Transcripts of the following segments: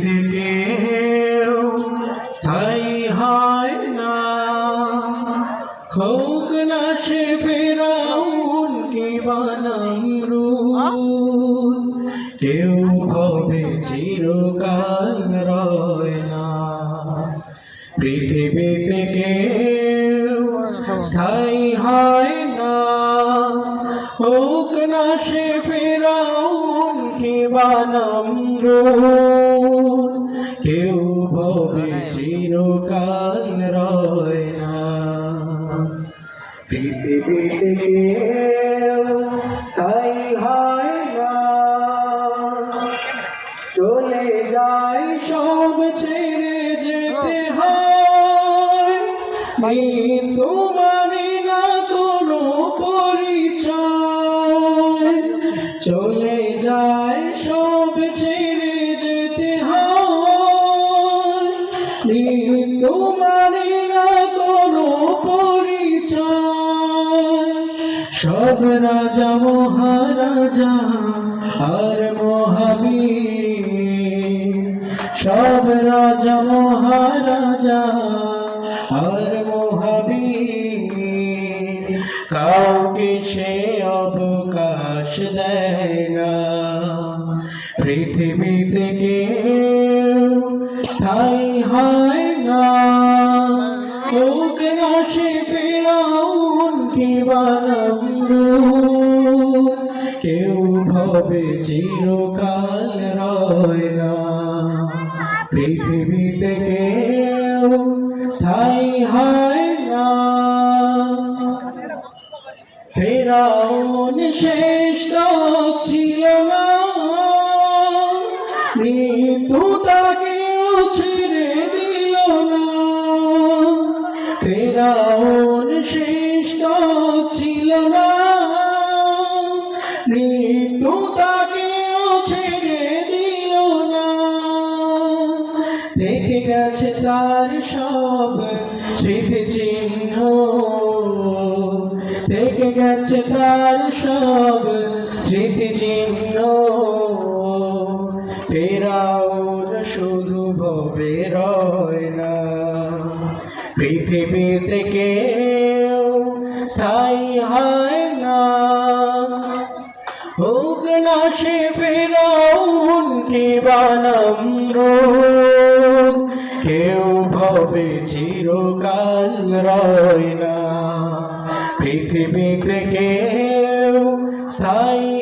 থেকে স্থায়ী হয় না। হোক না সে ফেরাউন কি বানামরুদ কেউ হবে চিরকাল রয় না। পৃথিবীতে কেউ স্থায়ী হয় কি বানামরুদ কেউ হবে চিরকাল রয় না। পৃথিবীতে কেউ স্থায়ী হয় না। চলে যায় সব ছেড়ে যেতে হয়। মৃত্যু মানে না কোনো পরিচয়। চলে যায় সব ছেড়ে যেতে মৃত্যু মানে না কোনো পরিচয়। সব রাজা, মহারাজা আর মহাবীর। সব রাজা, মহারাজা আর মহাবীর। কাউকে সে অবকাশ দেয় না। পৃথিবীতে কেউ স্থায়ী হয় না। হোক না সে ফেরাউন কি বানামরুদ কেউ ভবে চিরকাল রয় না। পৃথিবীতে কেউ স্থায়ী হয় না। ফেরাউন মৃত্যু তাকেও ছেড়ে দিল না। ফেরাউন শেষ ছিল না। মৃত্যু তাকেও ছেড়ে দিল না। দেখে গেছে তার সব স্মৃতি চিহ্ন দেখে গেছে তার সব স্মৃতি চিহ্ন ফেরাউন শুধু ভবে রয় না। পৃথিবীতে কেউ স্থায়ী হয় না। হোক না সে ফেরাউন কি বানামরুদ কেউ ভবে চিরকাল রয় না। পৃথিবীতে কেউ স্থায়ী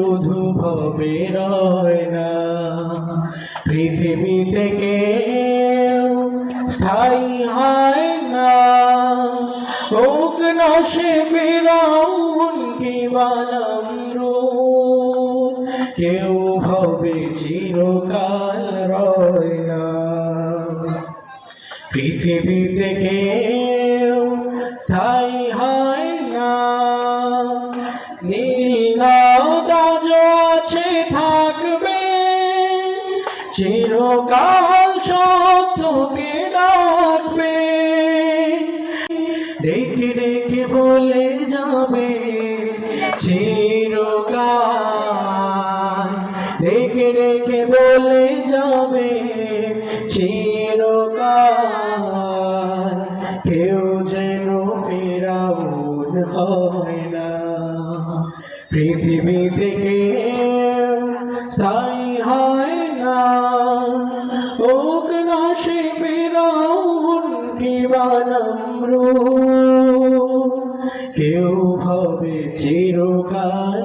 শুধু ভবে রয় না। পৃথিবীতে কেউ স্থায়ী হয় না। হোক সে ফেরাউন কি কেউ ভবে চিরকাল রয় না। পৃথিবীতে কেউ স্থায়ী চিরকাল সত্যকে ডাকবে। ডেকে ডেকে বলে যাবে, চিরকাল। ডেকে ডেকে বলে যাবে, চিরকাল। কেউ যেন ফেরাউন হয় না। পৃথিবী থেকে স্থায়ী হয় কি বানামরুদ কেউ ভাবে চিরকাল